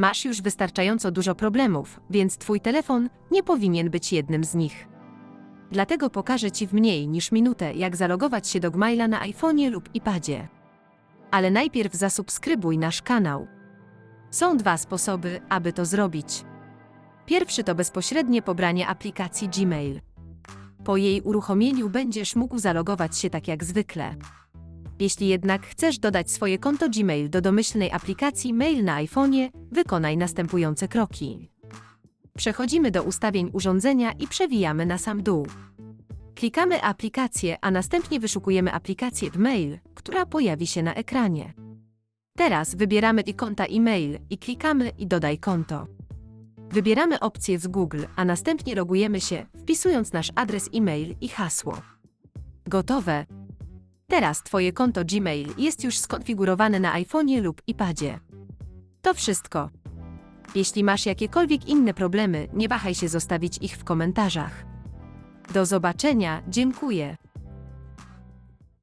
Masz już wystarczająco dużo problemów, więc twój telefon nie powinien być jednym z nich. Dlatego pokażę ci w mniej niż minutę, jak zalogować się do Gmaila na iPhone'ie lub iPadzie. Ale najpierw zasubskrybuj nasz kanał. Są dwa sposoby, aby to zrobić. Pierwszy to bezpośrednie pobranie aplikacji Gmail. Po jej uruchomieniu będziesz mógł zalogować się tak jak zwykle. Jeśli jednak chcesz dodać swoje konto Gmail do domyślnej aplikacji Mail na iPhone'ie, wykonaj następujące kroki. Przechodzimy do ustawień urządzenia i przewijamy na sam dół. Klikamy aplikację, a następnie wyszukujemy aplikację Gmail, która pojawi się na ekranie. Teraz wybieramy i konta e-mail i klikamy i dodaj konto. Wybieramy opcję z Google, a następnie logujemy się, wpisując nasz adres e-mail i hasło. Gotowe. Teraz Twoje konto Gmail jest już skonfigurowane na iPhone'ie lub iPadzie. To wszystko. Jeśli masz jakiekolwiek inne problemy, nie wahaj się zostawić ich w komentarzach. Do zobaczenia, dziękuję.